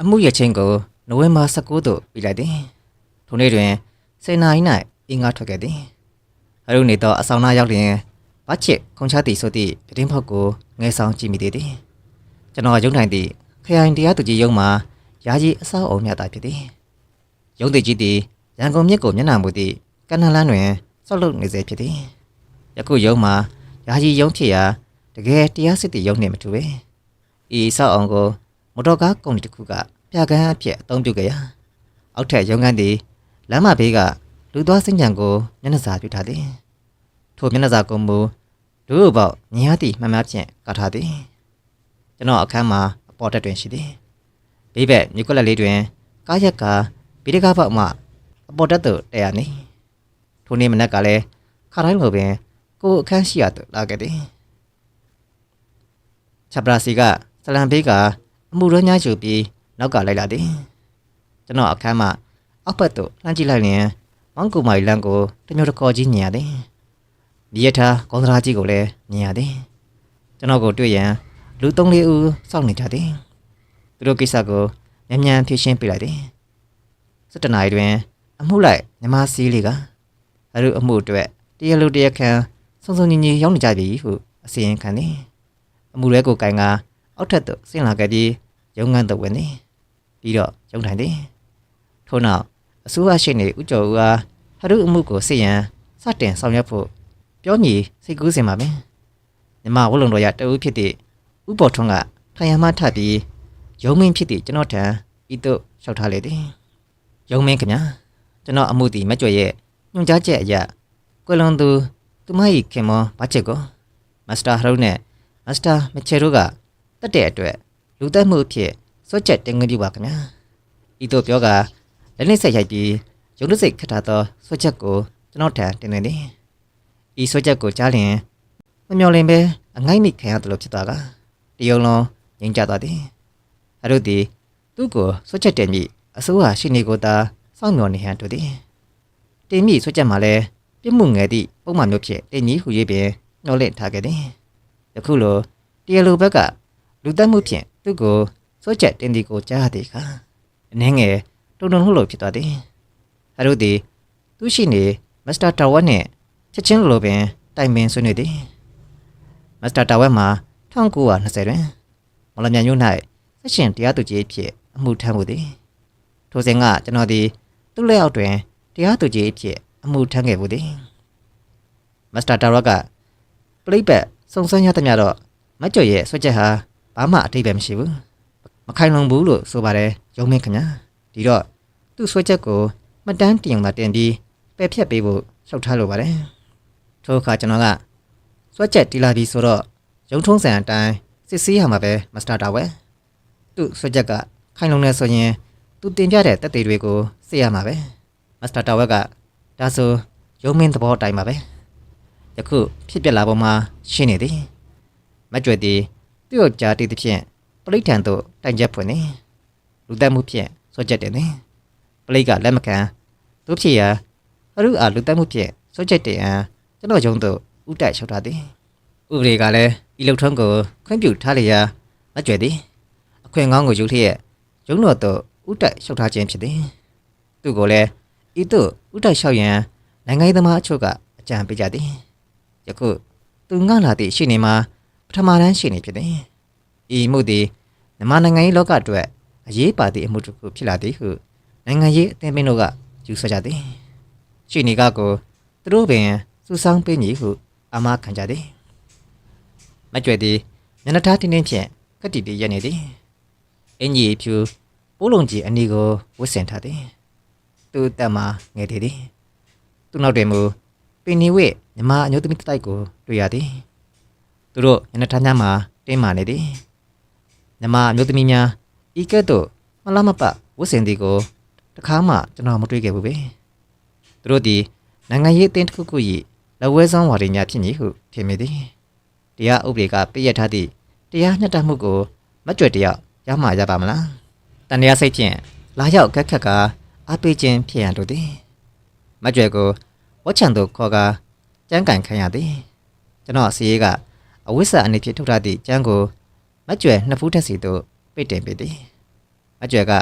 အမှုရချင်းကိုနိုဝင်ဘာ19သို့ပြီးလိုက်သည်ထိုနေ့တွင်စေနာရီ၌အင်္ဂါထွက်ခဲ့သည်အရုနေသောအဆောင်နာရောက်လျင်ဘာချစ်ခုံချသည်ဆိုသည့်ပြတင်းဖောက်ကိုငယ်ဆောင်ကြည့်မိသေးသည်ကျွန်တော်ရုံထိုင်သည့်ခရိုင်တရားသူကြီးရုံးမှာယာကြီးအဆောက်အအုံမြတ်တာဖြစ်သည်ရုံးသူကြီးသည်ရန်ကုန်မြစ်ကိုမျက်နှာမူသည့်ကန္နလန်းတွင်ဆောက်လုပ်နေစေဖြစ်သည်ယခုရုံးမှာယာကြီးရုံးဖြစ်ရာတကယ်တရားစစ်တီရုံးနှင့်မတူပေဤဆောက်အုံကို မော်တော်ကားကုန်တစ်ခုကပြကန်းအဖြစ်အသုံးပြုကြရာအောက်ထက်ရုံးခန်းသည်လမ်းမဘေးကလူသွားစင်ကြံကိုမျက်နှာစာပြုထားသည်ထိုမျက်နှာစာကုံမူလူ့ဘောက်ညီဟာသည်မှန်မှန်ဖြင့်ကာထားသည်ကျွန်တော်အခန်းမှာအပေါ်တက်တွင်ရှိသည်ဘေးဘက်မြကွက်လက်လေးတွင်ကားရက်ကဗီဒီကားပေါက်မှအပေါ်တက်သို့တက်ရနေထိုနေ့မနက်ကလည်းခါတိုင်းလိုပင်ကိုယ်အခန်းရှိရသို့လာခဲ့သည်ချပရာစီကစလံဘေးက အမှုရညာယူပြီးနောက်ကလိုက်လာသည်ကျွန်တော်အခန်းမှာအောက်ဘက်သို့လှမ်းကြည့်လိုက်ရင်မောင်ကူမိုင်လန်ကိုတမျိုးတကောကြီးမြင်ရသည်ဒီရထားကောင်းစရာကြီးကိုလည်းမြင်ရသည်ကျွန်တော်ကိုတွေ့ရန်လူသုံးလေးဦးစောင့်နေကြသည်သူတို့ကိစ္စကိုညံ့ညံ့ဖြေရှင်းပြလိုက်သည်စက်တနာရီတွင် အမှုလိုက်ညီမစီးလေးကအရုအမှုအတွက်တရားလူတရားခံစုံစုံညီညီရောက်နေကြပြီဟုအစီရင်ခံသည်အမှုရဲကိုကင်ကအောက်ထက်သို့ဆင်းလာခဲ့ပြီး ရုံငန်းသို့ဝင်သည်ပြီးတော့ရုံထိုင်သည်ထို့နောက်အစိုးရရှိနေဥကျော်ဦးအားဟရုအမှုကိုစစ်ရန်စတင်ဆောင်ရွက်ဖို့ပြောညီစိတ်ကူးစင်ပါမယ်မြမဝလုံတော်ရတအုပ်ဖြစ်သည့်ဥပေါ်ထွန်းကထိုင်ရမှထပ်ပြီးရုံမင်းဖြစ်သည့်ကျွန်တော်ထံဤသို့လျှောက်ထားလေသည်ရုံမင်းခင်ဗျာကျွန်တော်အမှုတည်မကြွရဲ့ညွှန်ကြားချက်အရကွယ်လွန်သူသူမ၏ခင်မောဘာချစ်ကိုမစ္စတာဟရုနဲ့မစ္စတာမချေတို့ကတက်တဲ့အတွက် လူသက်မှုအဖြစ်စွတ်ချက်တင်ငင်းပြပါခင်ဗျာဤသို့ပြောကလက်နဲ့ဆက်ရိုက်ပြီးရုံးတစိတ်ခတ်ထားသောစွတ်ချက်ကိုကျွန်တော်ထံတင်နေသည်ဤစွတ်ချက်ကိုကြားလျင်မမျော်လင်ပဲအငိုက်မိခံရတယ်လို့ဖြစ်သွားကတယုံလုံးငြိမ်ကြသွားသည်အရုသည်သူ့ကိုစွတ်ချက်တင်ပြီးအစိုးရရှိနေကိုသာစောင့်မျှော်နေဟန်တူသည်တင်မိစွတ်ချက်မှာလည်းပြစ်မှုငယ်သည့်ပုံမှန်မျိုးဖြင့်တင်ကြီးဟူ၍ပင်ညှော်လင့်ထားခဲ့သည်ယခုလိုတရားလိုဘက်ကလူတက်မှုဖြင့် သူ့ကိုစွတ်ချက်တင်ဒီကိုကြားရသည်ကအနှဲငယ်တုံတုံလှုပ်လှုပ်ဖြစ်သွားသည်အရုသည်သူရှိနေမစ္စတာတာဝက်နှင့်ချက်ချင်းလိုလိုပင်တိုင်ပင်ဆွေးနွေးသည်မစ္စတာတာဝက်မှာ1920တွင်မလမြိုင်မြို့၌ဆက်ရှင်တရားသူကြီးဖြစ်အမှုထမ်းမှုသည်ထိုစဉ်ကကျွန်တော်သည်သူ့လက်အောက်တွင်တရားသူကြီးဖြစ်အမှုထမ်းခဲ့မှုသည်မစ္စတာတာဝက်ကပလိပ်ပတ်စုံစမ်းရသမျှတော့မကြွရဲ့ဆွတ်ချက်ဟာ ဘာမှအထိပ္ပယ်မရှိဘူးမခိုင်လုံဘူးလို့ဆိုပါတယ်ရုံမင်းခင်ဗျာဒီတော့သူ့ဆွတ်ချက်ကိုမတန်းတင်အောင်သာတင်ပြီးပယ်ဖြတ်ပေးဖို့လျှောက်ထားလိုပါတယ်ထိုအခါကျွန်တော်ကဆွတ်ချက်တီလာပြီဆိုတော့ရုံထုံးစံအတိုင်းစစ်ဆေးရမှာပဲမစ္စတာတာဝဲသူ့ဆွတ်ချက်ကခိုင်လုံနေဆိုရင်သူတင်ပြတဲ့တက်သေးတွေကိုစစ်ရမှာပဲမစ္စတာတာဝက်ကဒါဆိုရုံမင်းသဘောအတိုင်းပါပဲယခုဖြစ်ပြလာပုံမှာရှင်းနေသည်မကြွယ်သည် သူ့ယောက်ျားတည်သဖြင့်ပလိတ်ထံသို့တိုင်ချက်ဖွင့်သည်လူတက်မှုဖြင့်ဆွတ်ချက်တင်သည်ပလိတ်ကလက်မခံသူဖြစ်ရာအရုအားလူတက်မှုဖြင့်ဆွတ်ချက်တင်အံကျွန်တော်ယုံသို့ဥတိုက်လျှောက်ထားသည်ဥပဒေကလည်းဤလုံထုံးကိုခွင့်ပြုထားလျာမကြွယ်သည်အခွင့်ကောင်းကိုယူလျက်ရုံတော်သို့ဥတိုက်လျှောက်ထားခြင်းဖြစ်သည်သူကိုလည်းဤသို့ဥတိုက်လျှောက်ရန်နိုင်ငံရေးသမားအချို့ကအကြံပေးကြသည်ယခုသူငှလာသည့်ရှိနေမှာ ပထမတန်းရှိနေဖြစ်သည်ဤမှုသည်မြန်မာနိုင်ငံရေးလောကအတွက်အရေးပါသည့်အမှုတစ်ခုဖြစ်လာသည်ဟုနိုင်ငံရေးအသင်းပင်တို့ကယူဆကြသည်ရှိနေကကိုသူတို့ပင်စူဆောင်းပေးမည်ဟုအာမခံကြသည်မကြွယ်သည်မျက်နှာထားတင်းတင်းဖြင့်ကတိတည်းရက်နေသည်အင်ကြီးဖြူပိုးလုံးကြီးအနီကိုဝတ်ဆင်ထားသည်သူ့တက်မှာငယ်သေးသည်သူ့နောက်တွင်မူပင်နေဝဲမြမအညိုသမီးတိုက်ကိုတွေ့ရသည် သူတို့မျက်နှာထားများမှာတင်းမာနေသည်မြမအမျိုးသမီးများဤကဲ့သို့မလားမပဝတ်ဆင်သည်ကိုတခါမှကျွန်တော်မတွေ့ခဲ့ဘူးပဲသူတို့သည်နိုင်ငံရေးအသင်းတစ်ခုခု၏လက်ဝဲဆောင်ဝါဒီများဖြစ်မည်ဟုထင်မိသည်တရားဥပဒေကပြည့်ရထားသည့်တရားမျှတမှုကိုမကြွယ်တယောက်ရမှာရပါမလားတန်တရားစိတ်ဖြင့်လာရောက်ကက်ခက်ကအားပေးခြင်းဖြစ်ရန်တို့သည်မကြွယ်ကိုဝတ်ချံသို့ခေါ်ကာကြမ်းကန်ခံရသည်ကျွန်တော်စီရေးက အဝိဇ္ဇာအနေဖြင့်ထုတ်ထားသည့်ကျမ်းကိုမကြွယ်နှစ်ဖူးထက်စီသို့ပိတ်တင်ပေးသည်မကျွဲက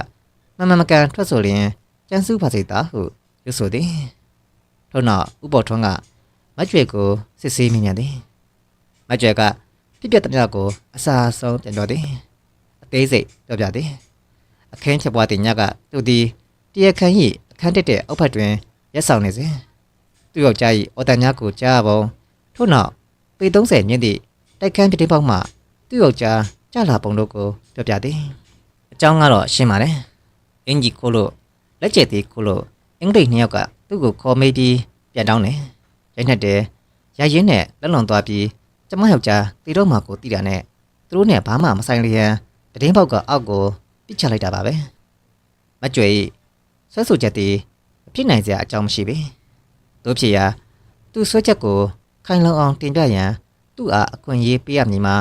မမမကန်ထွက်ဆိုလျင်ကျန်းစုပါစိတ်သားဟုရွဆိုသည်ထို့နောက်ဥပေါ်ထွန်းကမကျွဲကိုစစ်ဆေးမိညာသည်မကျွဲကပြပြတမျှကိုအစာဆုံးပြန်တော်သည်အသေးစိတ်ပြောပြသည်အခင်းချက်ပွားတဲ့ညကသူသည်တရခန်း၏အခန်းတက်တဲ့အောက်ဖက်တွင်ရက်ဆောင်နေစဉ်သူ့ယောက်ျား၏အော်တန်ညာကိုကြားရပုံထို့နောက်ပေ30မြင့်သည့် တိုက်ခန်းပြတင်းပေါက်မှသူ့ယောက်ျားကြလာပုံတို့ကိုပြောပြသည်အကြောင်းကတော့ရှင်းပါတယ်အင်ကြီးကိုလို့လက်ကျက်သေးကိုလို့အင်္ဂလိပ်နှစ်ယောက်ကသူ့ကိုခေါ်မေးပြီးပြန်တောင်းတယ်ရိုက်နှက်တယ်ရရင်နဲ့လက်လွန်သွားပြီးကျမယောက်ျားတီတော့မှကိုတီးတာနဲ့သူတို့နဲ့ဘာမှမဆိုင်လျက်ပြတင်းပေါက်ကအောက်ကိုပြစ်ချလိုက်တာပါပဲမကြွေဆွဲဆိုချက်တည်းမဖြစ်နိုင်စရာအကြောင်းမရှိပေတို့ဖြစ်ရာသူ့ဆွဲချက်ကိုခိုင်လုံအောင်တင်ပြရန် သူ့အားအခွင့်အရေးပေးရမည်မှာ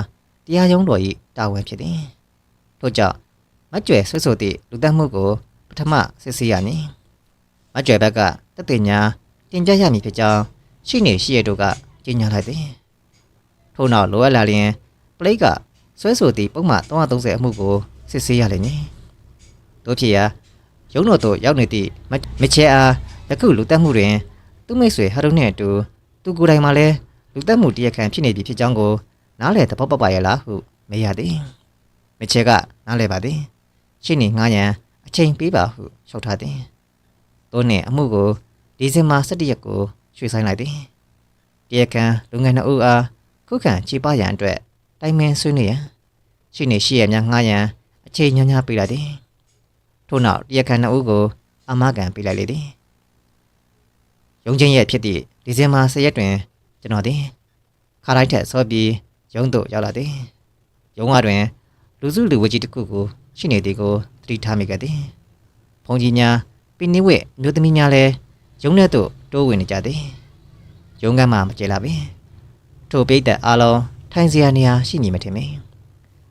တရားရုံးတော်၏တာဝန်ဖြစ်သည်ထို့ကြောင့်မကြွယ်ဆွဲဆိုသည့်လူသတ်မှုကိုပထမစစ်ဆေးရမည်မကြွယ်ဘက်ကတက်တဲ့ညာတင်ပြရမည်ဖြစ်ကြောင်းရှိနေရှိရတို့ကကြေညာလိုက်သည်ထို့နောက်လိုအပ်လာလျင်ပလိတ်ကဆွဲဆိုသည့်ပုံမှန်330အမှုကိုစစ်ဆေးရလိမ့်မည်တို့ဖြစ်ရာရုံးတော်သို့ရောက်နေသည့်မမချဲအားယခုလူတက်မှုတွင် သူ့မိတ်ဆွေဟာရုနှင့်အတူသူကိုယ်တိုင်မှလည်း လူတက်မှုတရားခံဖြစ်နေပြီဖြစ်ကြောင်းကိုနားလည်သဘောပေါက်ပါရဲ့လားဟုမေးရသည်မချဲကနားလည်ပါသည်ရှိနေငှားရန်အချိန်ပေးပါဟုလျှောက်ထားသည်သို့နှင့်အမှုကိုဒီဇင်ဘာ17ရက်ကိုရွှေ့ဆိုင်းလိုက်သည်တရားခံလူငယ်နှစ်ဦးအားခုခံခြေပရန်အတွက်တိုင်ပင်ဆွေးနွေးရန်ရှိနေရှိရများငှားရန်အချိန်ညညပေးလိုက်သည်ထို့နောက်တရားခံနှစ်ဦးကိုအမကန်ပေးလိုက်လေသည်ရုံးချင်းရဲ့ဖြစ်သည့်ဒီဇင်ဘာ10ရက်တွင် ကျွန်တော်သည်ခါတိုင်းထက်စောပြီးရုံးသို့ရောက်လာသည်ရုံးဝတွင် လူစုလူဝကြီးတစ်ခုကိုရှိနေသည်ကိုသတိထားမိခဲ့သည်ဖုန်ကြီးများပိနိဝက်မြို့သမီးများလည်းရုံးထဲသို့တိုးဝင်နေကြသည်ရုံးကမှမကျေလာပြီထိုပိတ်သက်အားလုံးထိုင်စရာနေရာရှိနေမထင်မီ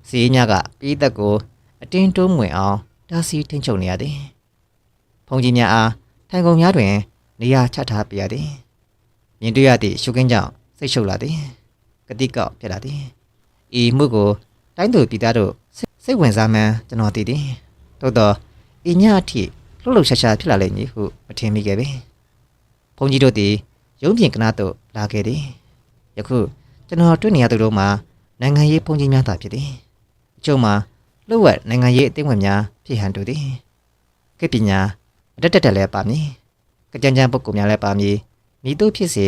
စီးညကပိတ်သက်ကိုအတင်းတိုးမဝင်အောင်တားဆီးထင်းချုပ်နေရသည်ဖုန်ကြီးများအားထိုင်ကုန်များတွင် နေရာချထားပြရသည် မြင်တွေ့ရသည့်ရှုခင်းကြောင့်စိတ်ရှုပ်လာသည်ကတိကောက်ဖြစ်လာသည်ဤမှုကိုတိုင်းသူပြည်သားတို့စိတ်ဝင်စားမှန်းကျွန်တော်သိသည်သို့တော့ဤညအထိလှုပ်လှုပ်ရှားရှားဖြစ်လာလိမ့်မည်ဟုမထင်မိခဲ့ပေဘုန်းကြီးတို့သည်ရုံးပြင်ကနာသို့လာခဲ့သည်ယခုကျွန်တော်တွေ့နေရသူတို့မှာနိုင်ငံရေးဘုန်းကြီးများသာဖြစ်သည်အချို့မှာလှုပ်ဝက်နိုင်ငံရေးအသိဝင်များဖြစ်ဟန်တူသည်ခေပညာအတက်တက်တက်လည်းပါမည်ကြကြံကြံပုဂ္ဂိုလ်များလည်းပါမည် မိတို့ဖြစ်စေ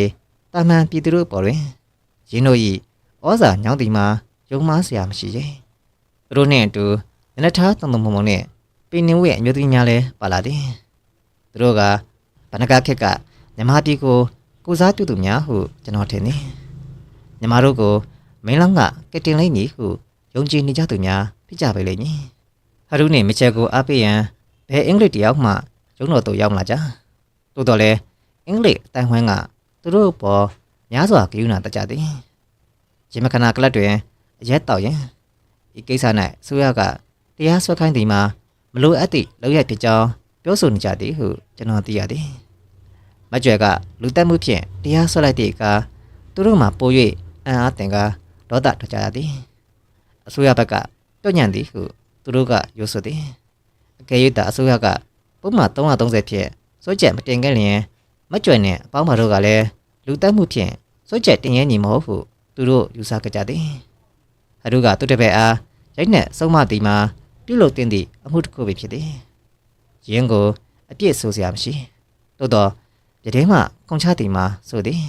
တာမန်ပြည်သူတို့ပေါ်တွင်ရင်းတို့၏ဩဇာညောင်းတီမှာယုံမားစရာမရှိရဲ့သူတို့နှင့်အတူနနထားတုံတုံမုံမုံနှင့်ပိနေဝဲအမျိုးသမီးများလည်းပါလာသည်သူတို့ကဗနကခက်ကမြမပြည်ကိုကိုစားပြုသူများဟုကျွန်တော်ထင်သည်မြမတို့ကိုမင်းလောင်းကကတင်လိမ့်မည်ဟုယုံကြည်နေကြသူများဖြစ်ကြပါလိမ့်မည်ဟရုနှင့်မချက်ကိုအားပေးရန်ဘယ်အင်္ဂလိပ်တယောက်မှရုံးတော်သို့ရောက်လာကြသို့တော်လည်း အင်္ဂလိပ်အတိုင်းဝိုင်းကသူတို့ပေါ်များစွာဂရုဏာတတ်ကြသည်ရမခနာကလပ်တွင်အရက်တောက်ရင်ဒီကိစ္စ၌ဆိုရကတရားစွဲခိုင်းသည်မှာမလိုအပ်သည့်လောက်ရဖြစ်ကြောင်းပြောဆိုနေကြသည်ဟုကျွန်တော်သိရသည်မကြွယ်ကလူတက်မှုဖြင့်တရားစွဲလိုက်သည့်အခါသူတို့မှပို၍အံ့အားသင်ကဒေါသထွက်ကြရသည်အစိုးရဘက်ကတွညံ့သည်ဟုသူတို့ကပြောဆိုသည်အကယ်၍သာအစိုးရကပုံမှန်330ဖြင့်စွဲချက်မတင်ခဲ့လျင် မကြွယ်နဲ့အပေါင်းပါတို့ကလည်းလူတက်မှုဖြင့်စွဲချက်တင်ရဲညီမဟုတ်ဟုသူတို့ယူဆကြကြသည်အတို့ကသူတပည့်အားရိုက်နှက်ဆုံးမသည်မှာပြုလုပ်တင်သည့်အမှုတစ်ခုပဲဖြစ်သည်ယင်းကိုအပြစ်ဆိုစရာမရှိသို့တော့ပြတဲ့မှခုံချသည်မှာဆိုသည်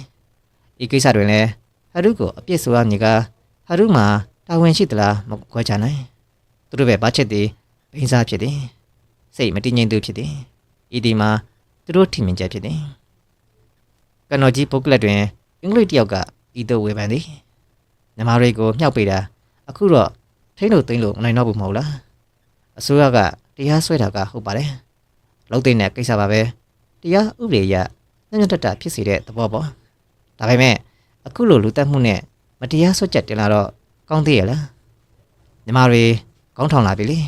ဤကိစ္စတွင်လည်းဟရုကိုအပြစ်ဆိုရမည်ကဟရုမှာတာဝန်ရှိသလားမခွဲခြားနိုင်သူတို့ပဲဘာချက်သည်ဘိန်းစားဖြစ်သည်စိတ်မတည်ငြိမ်သူဖြစ်သည်ဤဒီမှာသူတို့ထင်မြင်ချက်ဖြစ်သည် ကနော်ကြီးပုတ်ကလတ်တွင်အင်္ဂလိပ်တယောက်ကဤသို့ဝေဖန်သည်ညီမတွေကိုမြှောက်ပေးတာအခုတော့ထိန်းလို့သိမ်းလို့မနိုင်တော့ဘူးမဟုတ်လားအစိုးရကတရားစွဲတာကဟုတ်ပါတယ်လုံးသိတဲ့ကိစ္စပါပဲတရားဥပဒေအရညံ့ညံ့တက်တာဖြစ်စေတဲ့သဘောပေါ့ဒါပေမဲ့အခုလိုလူတက်မှုနဲ့မတရားဆွတ်ချက်တင်လာတော့ကောင်းသေးရဲ့လားညီမတွေကောင်းထောင်လာပြီလေ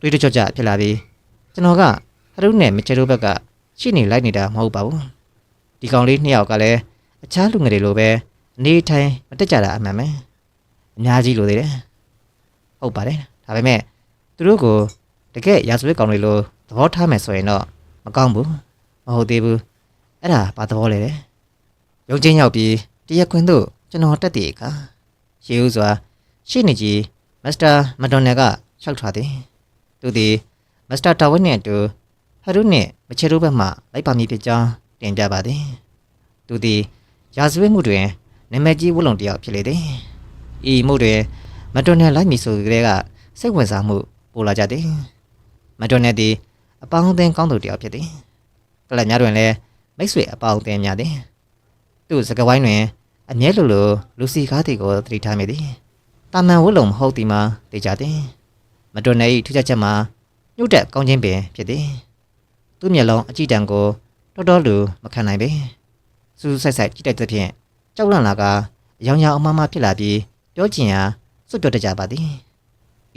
တွေးတကြကြဖြစ်လာပြီကျွန်တော်ကဟရုနဲ့မချေတို့ဘက်ကရှိနေလိုက်နေတာမဟုတ်ပါဘူး ဒီကောင်လေးနှစ်ယောက်ကလည်းအခြားလူငယ်တွေလိုပဲအနေထိုင်မတက်ကြတာအမှန်ပဲအများကြီးလိုသေးတယ်ဟုတ်ပါတယ်ဒါပေမဲ့သူတို့ကိုကယ်ရာဇဝတ်ကောင်တွေလိုသဘောထားမယ်ဆိုရင်တော့မကောင်းဘူးမဟုတ်သေးဘူးအဲ့ဒါဘာသဘောလဲတဲ့ရုံချင်းရောက်ပြီးတရက်ခွင်တို့ကျွန်တော်တက်တည်အခါရေဦးစွာရှေ့နေကြီးမစ္စတာမက်ဒိုနယ်ကလျှောက်ထားသည်သူသည်မစ္စတာတာဝင်းနဲ့အတူဟရုနဲ့မချေတို့ဘက်မှလိုက်ပါမည်ဖြစ်ကြောင်း တင်ပြပါသည်သူသည်ရာဇဝတ်မှုတွင်နာမည်ကြီးဝလုံတစ်ယောက်ဖြစ်လေသည်ဤမှုတွင်မက်ဒိုနယ်လိုက်မည်ဆိုကြတဲ့ကစိတ်ဝင်စားမှုပိုလာကြသည်မက်ဒိုနယ်သည်အပေါင်းအသင်းကောင်းသူတစ်ယောက်ဖြစ်သည်ပလက်များတွင်လည်းမိတ်ဆွေအပေါင်းအသင်းများသည်သူ့စကားဝိုင်းတွင်အမြဲလိုလိုလူစီကားတီကိုသတိထားမိသည်တာမန်ဝလုံမဟုတ်သည်မှာသိကြသည်မက်ဒိုနယ်၏ထူးခြားချက်မှာညှို့တက်ကောင်းခြင်းပင်ဖြစ်သည်သူ့မျက်လုံးအကြည့်တံကို တော်တော်လူမခံနိုင်ပေစူးဆိုက်ဆိုက်ကြည့်တဲ့သဖြင့်ကြောက်လန့်လာကအယောင်ယောင်အမမဖြစ်လာပြီးပြောကျင်ရာစွတ်ပြောတတ်ကြပါသည်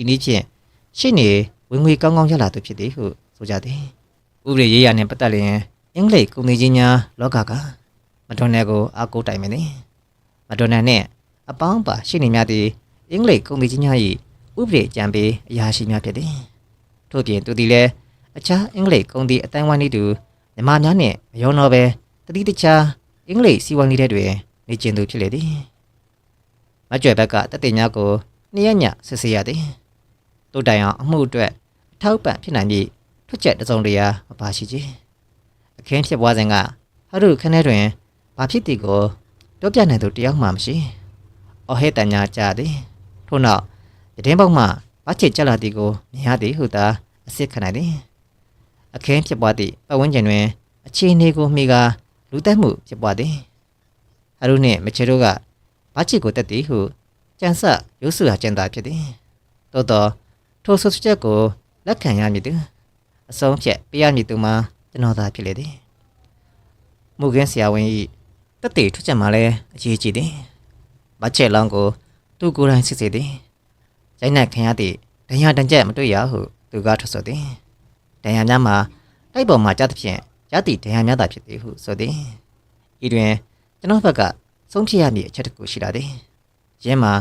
ဤနည်းဖြင့်ရှင်းနေဝင်ငွေကောင်းကောင်းရလာသူဖြစ်သည်ဟုဆိုကြသည်ဥပဒေရေးရာနှင့်ပတ်သက်လျင်အင်္ဂလိပ်ကုန်သည်ကြီးများလောကကမဒွန်နယ်ကိုအားကိုးတိုင်မည်သည်မဒွန်နယ်နှင့်အပေါင်းပါရှင်းနေများသည်အင်္ဂလိပ်ကုန်သည်ကြီးများ၏ဥပဒေကြံပေးအရာရှိများဖြစ်သည်ထို့ပြင်သူသည်လည်းအခြားအင်္ဂလိပ်ကုန်သည်အတိုင်းဝိုင်းနည်းတူ မြန်မာများနှင့်မရောတော့ပဲတတိတခြားအင်္ဂလိပ်စီဝိုင်းနည်းတဲ့တွင်နေကျင်သူဖြစ်လေသည်မကြွယ်ဘက်ကတတိညာကိုနှစ်ရက်ညဆစ်စေရသည်တို့တိုင်အောင်အမှုအတွက်အထောက်ပံ့ဖြစ်နိုင်ပြီးထွက်ချက်တစ်စုံတရာမပါရှိခြင်းအခင်းဖြစ်ပွားစဉ်ကဟရုခနဲ့တွင်ဘာဖြစ်သည်ကိုပြောပြနိုင်သူတယောက်မှမရှိအော်ဟဲတန်ညာကြသည်ထို့နောက်တည်င်းပေါက်မှဘာချစ်ကြလာသည်ကိုမြင်ရသည်ဟုသာအစ်စ်ခံနိုင်သည် အခင်းဖြစ်ပွားသည့်ပတ်ဝန်းကျင်တွင်အခြေအနေကိုမိကာလူတက်မှုဖြစ်ပွားသည်ဟရုနှင့်မချေတို့ကဘာချစ်ကိုတက်သည်ဟုကြံစရုပ်စုဟာကျန်တာဖြစ်သည်သို့တော့ထိုဆုချက်ကိုလက်ခံရမည်သူအဆုံးဖြတ်ပေးရမည်သူမှာကျွန်တော်သာဖြစ်လေသည်မူခင်းဆရာဝန်ဤတက်တေထွက်ချက်မှာလည်းအရေးကြီးသည်မချက်လောင်းကိုသူကိုယ်တိုင်စစ်စေသည်ကျိုင်းနဲ့ခံရသည့်ဒဏ်ရာတန်ကြက်မတွေ့ရဟုသူကထွက်ဆိုသည် ဒဏ်ရာများမှာတိုက်ပေါ်မှာကြားသဖြင့်ရသည့်ဒဏ်ရာများသာဖြစ်သည်ဟုဆိုသည်ဤတွင်ကျွန်တော်ဘက်ကဆုံးဖြတ်ရမည့်အချက်တစ်ခုရှိလာသည်ယင်းမှာ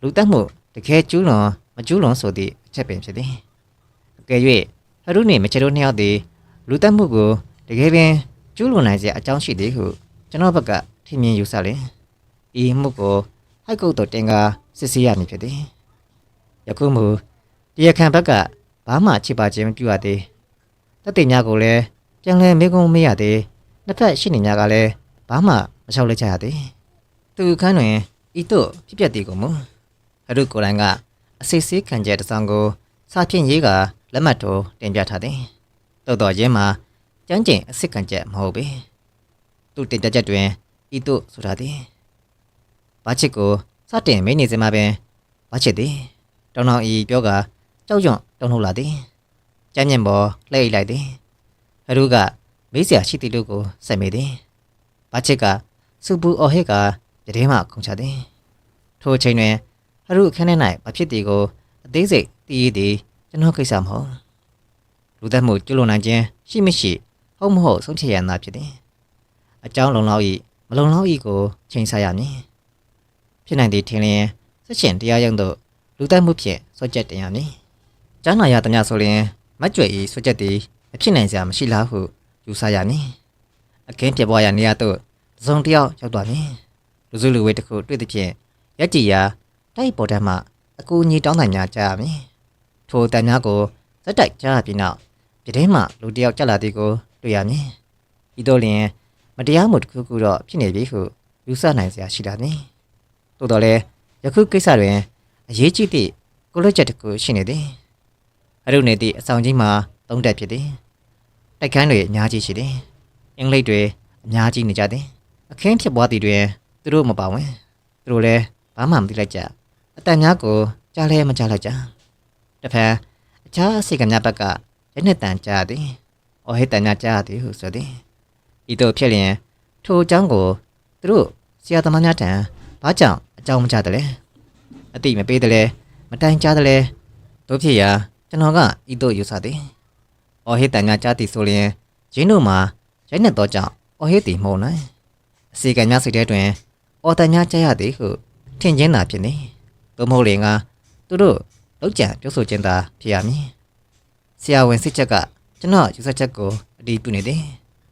လူတက်မှုတကယ်ကျူးလွန်မကျူးလွန်ဆိုသည့်အချက်ပင်ဖြစ်သည်အကယ်၍ဟရုနှင့်မချေတို့နှစ်ယောက်သည်လူတက်မှုကိုတကယ်ပင်ကျူးလွန်နိုင်စရာအကြောင်းရှိသည်ဟုကျွန်တော်ဘက်ကထင်မြင်ယူဆလင်ဤမှုကိုဟိုက်ကုတ်တော်တင်ကားစစ်ဆေးရမည်ဖြစ်သည်ယခုမူတရားခံဘက်ကဘာမှချိပါခြင်းမပြုရသေး တတိညာကိုလည်းပြန်လဲမေကုံမရသေးနှစ်ဖက်ရှိနေညာကလည်းဘာမှမလျှောက်လိုက်ကြရသေးသူခန်းတွင်ဤသို့ဖြစ်ပျက်သည်ကိုမူဟရုကိုယ်တိုင်ကအစစ်ဆေးခံချက်တစ်စောင်ကိုစာဖြင့်ရေးကလက်မှတ်ထိုးတင်ပြထားသည်တိုးတော်ရင်းမှာကျန်းကျင်အစစ်ခံချက်မဟုတ်ပေသူတင်ပြချက်တွင်ဤသို့ဆိုထားသည်ဘာချစ်ကိုစတင်မိနေစမှာပင်ဘာချစ်သည်တောင်းတောင်းဤပြောကကြောက်ရွံ့တုံ့လှလာသည် ကျမ်းမြင့်ပေါ်လှည့်လိုက်သည်ဟရုကမေးစရာရှိသည်တို့ကိုဆက်မိသည်ဘာချစ်ကစူပူအော်ဟစ်ကတည်င်းမှခုန်ချသည်ထိုအချိန်တွင်ဟရုအခန်းထဲ၌မဖြစ်သည်ကိုအသေးစိတ်သိရသည်ကျွန်တော်ကိစ္စမဟုတ်လူသက်မှုကျွလွန်နိုင်ခြင်းရှိမရှိဟုတ်မဟုတ်ဆုံးဖြတ်ရတာဖြစ်သည်အကြောင်းလုံလောက်ဤမလုံလောက်ဤကိုချိန်ဆရမည်ဖြစ်နိုင်သည်ထင်လျင်ဆက်ရှင်တရားရုံးသို့လူသက်မှုဖြင့်ဆွတ်ချက်တင်ရမည်ကျမ်းနာရသမျှဆိုလျင် မကြွယ်ဤဆွတ်ချက်သည်မဖြစ်နိုင်စရာမရှိလားဟုယူဆရမည်အခင်းပြပွားရာနေရာသို့တစ်စုံတစ်ယောက်ရောက်သွားမည်လူစုလူဝေးတစ်ခုတွေ့သည်ဖြင့်ရက်ကြည်ရာတိုက်ပေါ်တန်းမှအကူအညီတောင်းတများကြားရမည်ထိုတန်များကိုဇက်တိုက်ကြားရပြီးနောက်ပြတင်းမှလူတစ်ယောက်ကြက်လာသည်ကိုတွေ့ရမည်ဤသို့လျင်မတရားမှုတစ်ခုခုတော့ဖြစ်နေပြီဟုယူဆနိုင်စရာရှိတာမည်သို့တော်လည်းယခုကိစ္စတွင်အရေးကြီးသည့်ကိုလိုချက်တစ်ခုရှိနေသည် အရုနေသည့်အဆောင်ကြီးမှာသုံးတက်ဖြစ်သည်တိုက်ခန်းတွေအများကြီးရှိသည်အင်္ဂလိပ်တွေအများကြီးနေကြသည်အခင်းဖြစ်ပွားသည်တွင်သူတို့မပါဝင်သူတို့လည်းဘာမှမသိလိုက်ကြအတန်များကိုကြားလဲမကြားလိုက်ကြတစ်ဖက်အခြားအစိတ်ကများဘက်ကရက်နှစ်တန်ကြားသည်အော်ဟစ်တန်များကြားသည်ဟုဆိုသည်ဤသို့ဖြစ်လျင်ထိုအကြောင်းကိုသူတို့ဆရာသမားများထံဘာကြောင့်အကြောင်းမကြားတယ်လဲအတိမပေးတယ်လဲမတိုင်ကြားတယ်လဲတို့ဖြစ်ရာ ကျွန်တော်ကဤသို့ယူဆသည်အော်ဟစ်တန်များကြားသည်ဆိုလျင်ရင်းတို့မှာရိုက်နှက်သောကြောင့်အော်ဟစ်သည်မဟုတ်နိုင်အစီကံများစိတ်ထဲတွင်အော်တန်များကြားရသည်ဟုထင်ချင်းသာဖြစ်နေသို့မဟုတ်လေငါသူတို့လောက်ကြံပြောဆိုခြင်းသာဖြစ်ရမည်ဆရာဝန်စစ်ချက်ကကျွန်တော်ယူဆချက်ကိုအတည်ပြုနေတယ်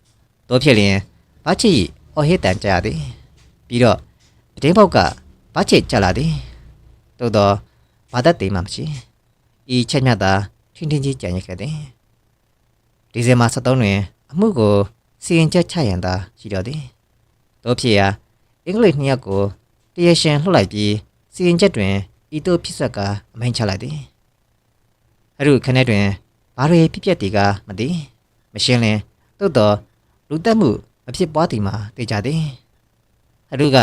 ။တို့ဖြစ်လျင်ဘာချီအော်ဟစ်တန်ကြရသည်။ပြီးတော့ပတင်းပေါက်ကဘာချီကြလာသည်။သို့တော့ဘာသက်သေးမှမရှိ။ ဤချက်မြတ်သာထင်းထင်းကြီးကြံရခဲ့သည်။ဒီဇင်ဘာ23တွင် အမှုကိုစီရင်ချက်ချရန်သာရှိတော်သည်။တို့ဖြစ်ရာအင်္ဂလိပ်နှစ်ယောက်ကိုတရားရှင်လှုပ်လိုက်ပြီးစီရင်ချက်တွင်ဤသို့ဖြစ်ဆက်ကာအမိန့်ချလိုက်သည်။အရုခနဲ့တွင်ဘာတွေဖြစ်ပျက်သည်ကမသိမရှင်းလင်းသို့တော့လူတက်မှုမဖြစ်ပွားသည်မှာသိကြသည်။အရုက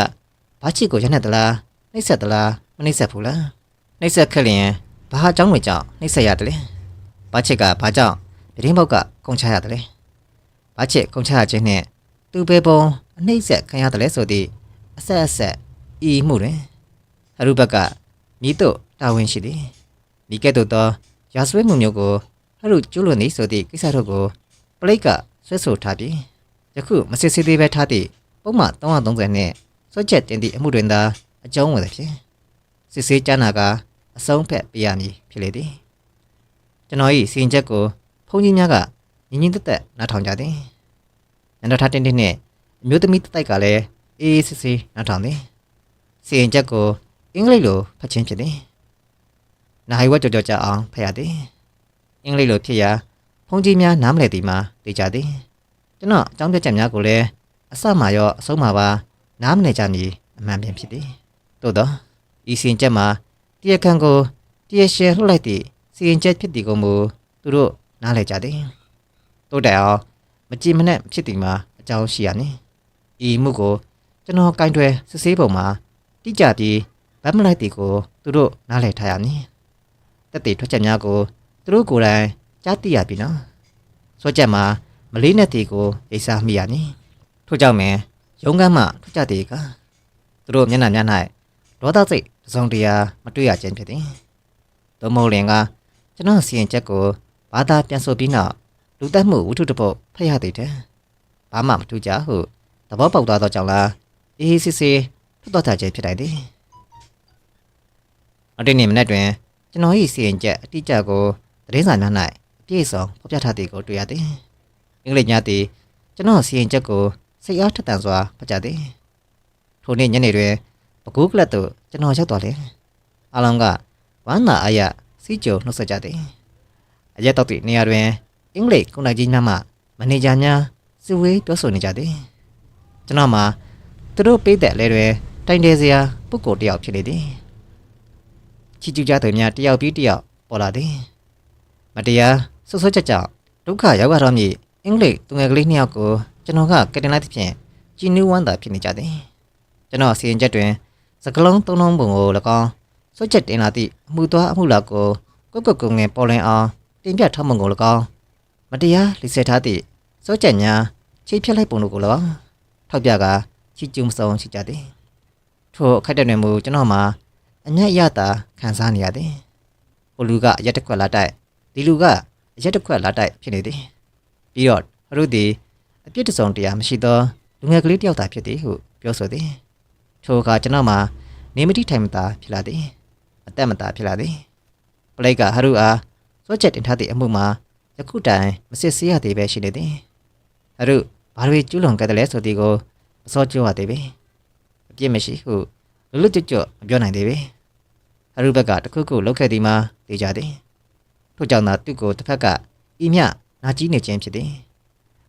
ဘာချစ်ကိုရနေသလားနှိပ်ဆက်သလားမနှိပ်ဆက်ဘူးလားနှိပ်ဆက်ခက်လျင် ဘာအကြောင်းတွေကြောင့်နှိပ်ဆက်ရတယ်လဲဘာချစ်ကဘာကြောင့်ပြင်းပေါက်ကကုန်ချရတယ်လဲဘာချစ်ကုန်ချရခြင်းနဲ့သူပဲပုံအနှိပ်ဆက်ခံရတယ်လဲဆိုသည့်အဆက်အဆက်ဤမှုတွင်အရုဘက်ကမိတို့တာဝန်ရှိသည်မိကဲ့သို့သောရာဇဝတ်မှုမျိုးကိုအရုကျူးလွန်သည်ဆိုသည့်ကိစ္စတို့ကိုပလိတ်ကဆွဲဆိုထားပြီးယခုမစစ်စစ်သေးပဲထားသည့်ပုံမှန်330နဲ့စွက်ချက်တင်သည့်အမှုတွင်သာအကျုံးဝင်သည်ဖြင့်စစ်ဆေးကြားနာက အဆုံးဖက်ပြရမည်ဖြစ်လေသည်ကျွန်တော်၏စီရင်ချက်ကိုဖုန်ကြီးများကညီညီတက်တက်နားထောင်ကြသည်ညနေထားတင်းတင်းနဲ့အမျိုးသမီးတိုက်ကလည်းအေးအေးဆေးဆေးနားထောင်သည်စီရင်ချက်ကိုအင်္ဂလိပ်လိုဖတ်ခြင်းဖြစ်သည်နာဟိဝတ်ကြော်ကြော်ကြအောင်ဖတ်ရသည်အင်္ဂလိပ်လိုဖြစ်ရာဖုန်ကြီးများနားမလည်သည်မှာသိကြသည်ကျွန်တော်အကြောင်းပြချက်များကိုလည်းအစမှရောအဆုံးမှပါနားမလည်ကြမည်အမှန်ပြန်ဖြစ်သည်သို့သောဤစီရင်ချက်မှာ တရားခံကိုတရားရှယ်လှုပ်လိုက်သည့်စီရင်ချက်ဖြစ်သည်ကိုမူသူတို့နားလည်ကြသည်တိုးတက်အောင်မကြည်မနဲ့ဖြစ်သည်မှာအကြောင်းရှိရနေဤမှုကိုကျွန်တော်ကင်တွယ်စစ်ဆေးပုံမှာတိကျပြီးဗတ်မလိုက်သည်ကိုသူတို့နားလည်ထားရမည်တက်တည်ထွက်ချက်များကိုသူတို့ကိုယ်တိုင်ကြားသိရပြီနော်စောချက်မှာမလေးနဲ့တီကိုရိတ်စားမိရမည်ထို့ကြောင့်မယ်ရုံးကမ်းမှထွက်ကြသည်ကသူတို့မျက်နှာများ၌ဒေါသစိတ် တစ်စုံတရာမတွေ့ရခြင်းဖြစ်သည်သို့မဟုတ်လင်ကကျွန်တော်စီရင်ချက်ကိုဘာသာပြန်ဆိုပြီးနောက်လူတက်မှုဝတ္ထုတစ်ပုဒ်ဖတ်ရသည်တဲ့ဘာမှမထူးကြဟုသဘောပေါက်သွားသောကြောင့်လားအေးစစ်စစ်ထွက်သွားတာခြင်းဖြစ်နိုင်သည်အတင်းနေမနေ့တွင်ကျွန်တော်၏စီရင်ချက်အတိအကျကိုသတင်းစာများ၌အပြည့်အစုံဖော်ပြထားသည်ကိုတွေ့ရသည်အင်္ဂလိပ်များသည်ကျွန်တော်စီရင်ချက်ကိုစိတ်အားထက်သန်စွာဖတ်ကြသည်ထိုနေ့ညနေတွင် ပကူးကလပ်သို့ကျွန်တော်ရောက်သွားတယ်အလုံးကဝမ်းသာအားရစီးကြုံနှုတ်ဆက်ကြသည်အရက်တော့သည့်နေရာတွင်အင်္ဂလိပ်ကုန်တိုက်ကြီးများမှမန်နေဂျာများစုဝေးပြောဆိုနေကြသည်ကျွန်တော်မှာသူတို့ပေးတဲ့အလဲတွင်တိုင်တယ်စရာပုဂ္ဂိုလ်တစ်ယောက်ဖြစ်နေသည်ချီကျူးကြသူများတစ်ယောက်ပြီးတစ်ယောက်ပေါ်လာသည်မတရားဆွဆွချက်ကြောင့်ဒုက္ခရောက်ရတော့မည်အင်္ဂလိပ်သူငယ်ကလေးနှစ်ယောက်ကိုကျွန်တော်ကကတင်လိုက်သဖြင့်ကြည်နူးဝမ်းသာဖြစ်နေကြသည်ကျွန်တော်စီရင်ချက်တွင် စကလုံးသုံးလုံးပုံကို၎င်းစွတ်ချက်တင်လာသည့်အမှုသွားအမှုလာကိုကွက်ကွက်ကုံငယ်ပေါ်လင်အောင်တင်ပြထားမှုကို၎င်းမတရားလိဆက်ထားသည့်စွတ်ချက်များချိတ်ဖြတ်လိုက်ပုံတို့ကို၎င်းထောက်ပြကာချီကျူးမစုံရှိကြသည်ထိုအခက်တဲ့တွင်မူကျွန်တော်မှာအညက်ရတာခံစားနေရသည်ဟိုလူကအရက်တစ်ခွက်လာတိုက်ဒီလူကအရက်တစ်ခွက်လာတိုက်ဖြစ်နေသည်ပြီးတော့ဟရုသည်အပြစ်တစုံတရားမရှိသောလူငယ်ကလေးတစ်ယောက်သာဖြစ်သည်ဟုပြောဆိုသည် ထိုအခါကျွန်တော်မှာနေမတိထိုင်မသာဖြစ်လာသည်အသက်မသာဖြစ်လာသည်ပလိတ်ကဟရုအားစွက်ချက်တင်ထားသည့်အမှုမှာယခုတိုင်မစစ်ဆေးရသေးပဲရှိနေသည်ဟရုဘာတွေကျူးလွန်ခဲ့တယ်လဲဆိုသည်ကိုမစောကြွရသေးပေအပြစ်မရှိဟုလွတ်လွတ်ကျွတ်ကျွတ်မပြောနိုင်သေးပေဟရုဘက်ကတခုခုလောက်ခဲ့သည်မှာသိကြသည်ထို့ကြောင့်သာသူ့ကိုတစ်ဖက်ကဤမြနာကြီးနေခြင်းဖြစ်သည်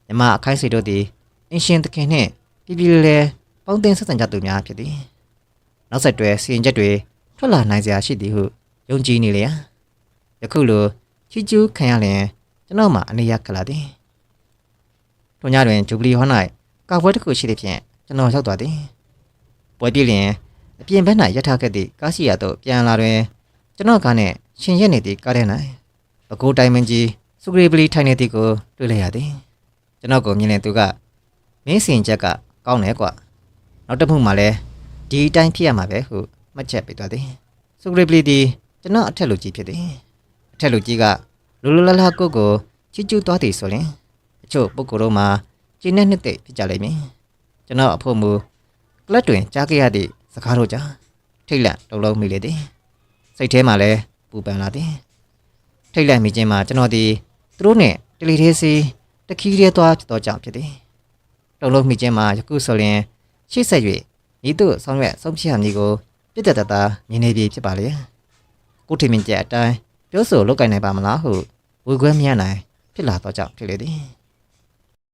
မြမအခိုင်းစေတို့သည်အင်ရှင်သခင်နှင့်ပြည်ပြည်လဲ ပေါင်းတင်ဆက်ဆံကြသူများဖြစ်သည်နောက်ဆက်တွဲစီရင်ချက်တွေထွက်လာနိုင်စရာရှိသည်ဟုယုံကြည်နေလျာယခုလိုချီကျူးခံရလျင်ကျွန်တော်မှအနေရခလာသည်ထိုညတွင်ဂျူဘလီဟော၌ကာပွဲတစ်ခုရှိသဖြင့်ကျွန်တော်ရောက်သွားသည်ပွဲပြည့်လျင်အပြင်ဘက်၌ရထားခဲ့သည့်ကားရှိရာသို့ပြန်လာတွင်ကျွန်တော်ကနဲ့ရှင်ရက်နေသည့်ကားထဲ၌ပကိုးတိုင်မင်းကြီးစုဂရီပလီထိုင်နေသည်ကိုတွေ့လိုက်ရသည်ကျွန်တော်ကိုမြင်နေသူကမင်းစင်ချက်ကကောင်းတယ်ကွ နောက်တစ်မှုမှလည်းဒီအတိုင်းဖြစ်ရမှာပဲဟုမှတ်ချက်ပေးသွားသည်စုဂရီပလီသည်ကျွန်တော်အထက်လူကြီးဖြစ်သည်အထက်လူကြီးကလူလူလလကိုကိုချီကျူးသွားသည်ဆိုရင်အချို့ပုဂ္ဂိုလ်တို့မှာကျင်းတဲ့နှစ်သိပ်ဖြစ်ကြလိမ့်မည်ကျွန်တော်အဖို့မူကလတ်တွင်ကြားခဲ့ရသည့်စကားတို့ကြောင့်ထိတ်လန့်တုန်လှုပ်မိလေသည်စိတ်ထဲမှာလည်းပူပန်လာသည်ထထိတ်လန့်မိခြင်းမှာကျွန်တော်ဒီသူတို့နဲ့တလီသေးစီတခီးရဲသွားဖြစ်တော့ကြောင့်ဖြစ်သည်တုံလုံးမိခြင်းမှာယခုဆိုရင် ရှေ့ဆက်၍ဤသို့ဆောင်ရွက်ဆုံးဖြတ်ရမည်ကိုပြည့်တတ်တတ်မြင်နေပြီဖြစ်ပါလေကိုထေမင်းကျအတိုင်းပြောဆိုလုပ်ကင်နိုင်ပါမလားဟုဝေခွဲမြန်းနိုင်ဖြစ်လာတော့ကြောင့်ဖြစ်လေသည်